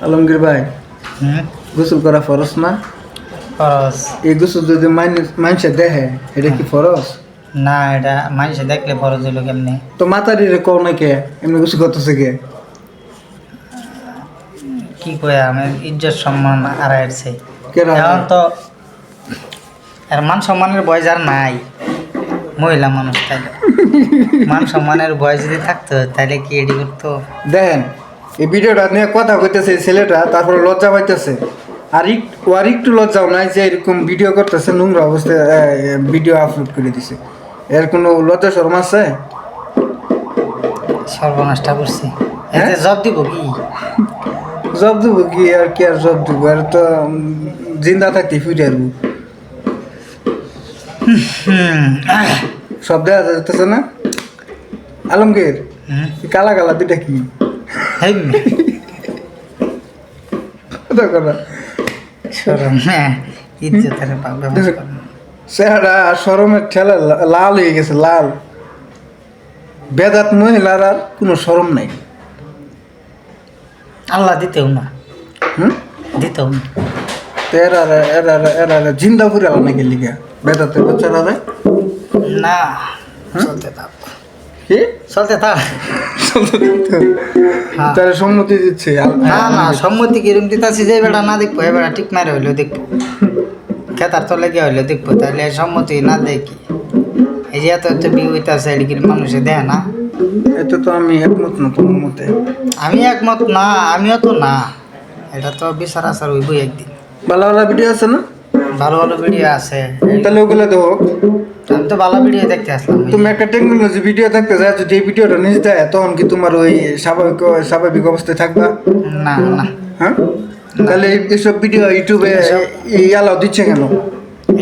আলমগীর ভাই হুম গোসল করা ফরস না? খরচ এই গোসল যদি মানুষে দেখে এটা কি ফরস না এটা মানুষে দেখলে খরচ হইল কেমনি? তো মাতারি রে কও না কে এমনি গোসল করতেছে কে? কি কয় আমি ইজ্জত সম্মান হারাইছে এখন তো আর মান সম্মানের বয়স আর নাই। মহিলা মানুষ তাইলে। মান সম্মানের বয়স যদি থাকতো তাহলে কি এডি করতো? দেখেন এই ভিডিওটা নিয়ে কথা কইতেছে এই ছেলেটা তারপরে লজ্জা পাইতেছে। আর ও আর একটু লজ্জাও নাই যে এরকম ভিডিও করতেছে নোংরা অবস্থায় ভিডিও আপলোড করে দিছে। এর কোনো লজ্জা শরম আছে? সর্বনাশটা করছি। হ্যাঁ? এতে জব দিব কি? জব দেবো কি? আর কি আর জব দেবো? আর তো জিন্দা থাকতে ফিরে আসব সব দেখা যাইতেছে না? আলমগীর কালা কালা দুইটা কি? কথা কথা সরম হ্যাঁ ইজ্জতের ব্যবহার করো। চেহারা আর সরমের ঠেলা লা- লাল হয়ে গেছে লাল। বেদাত মহিলার আর কোনো সরম নাই। আল্লাহ দিতেও না। হুম? দিতেও না। তো এরা এরা এরা এরা জিন্দা ফুরে আলো নাকি লিখা। বেদাতে বাচ্চারা না চলতে থাক কি? চলতে থাক। হ্যাঁ। তারা সম্মতি দিচ্ছে না না সম্মতি কিরম দিতাছি যে বেড়া না দেখব এ বেড়া ঠিক মারে হইলেও দেখব। খেতার তলে গিয়ে হইলেও দেখব তাহলে সম্মতি না দেখি এই যে এত এত বিয়ে হইতাছে এদিকে মানুষে দেয় না। এতে তো আমি একমত না তোমার মতে। আমি একমত না আমিও তো না। এটা তো বিচার আচার হইবই একদিন। ভালো ভালো ভিডিও আছে না? ভালো ভালো ভিডিও আছে। তাহলে ওগুলো দেখো। আমি তো ভালো ভিডিও দেখতে আসলাম। তুমি একটা টেকনোলজি ভিডিও থাকতে যায় যদি এই ভিডিওটা নিজ দেয় তখন কি তোমার ওই স্বাভাবিক স্বাভাবিক অবস্থায় থাকবা? না না। হ্যাঁ? তাহলে এই- এইসব ভিডিও ইউটিউবে ইয়ালাও দিচ্ছে কেন?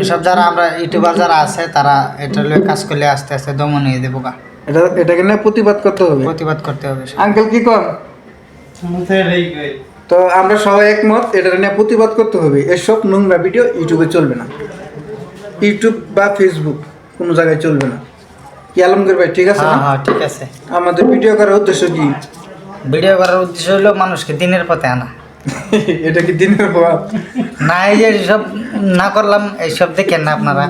এসব যারা আমরা ইউটিউবার যারা আছে তারা এটা লয়ে কাজ করলে আস্তে আস্তে দমন হয়ে দেবো গা। এটা এটাকে না প্রতিবাদ করতে হবে? প্রতিবাদ করতে হবে আঙ্কেল কি কর? তো আমরা সবাই একমত এটা নিয়ে প্রতিবাদ করতে হবে। এসব নোংরা ভিডিও ইউটিউবে চলবে না। ইউটিউব বা ফেসবুক কোনো জায়গায় চলবে না। কি আলমগীর ভাই ঠিক আছে হ্যাঁ হ্যাঁ ঠিক আছে। আমাদের ভিডিও করার উদ্দেশ্য কি? ভিডিও করার উদ্দেশ্য হলো মানুষকে দিনের পথে আনা। এটা কি দিনের পর না এই যে সব না করলাম এইসব দেখেন না আপনারা।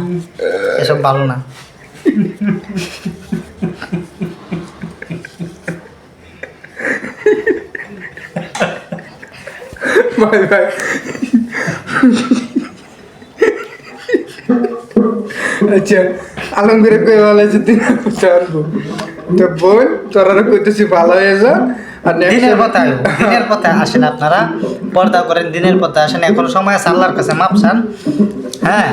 এসব ভালো না। ভাই ভাই আচ্ছা আলমগীরে কই ভালো আছে পথে আনব তো বোন তোরা কইতেছি ভালো হয়ে যা দিনের পথে দিনের পথে আসেন আপনারা। পর্দা করেন দিনের পথে আসেন। এখন সময় আছে আল্লাহর কাছে মাপ চান। হ্যাঁ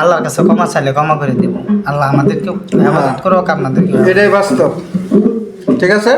আল্লাহর কাছে ক্ষমা চাইলে ক্ষমা করে দিব। আল্লাহ আমাদেরকেও হেফাজত করুক আপনাদেরকে এটাই বাস্তব। ঠিক আছে?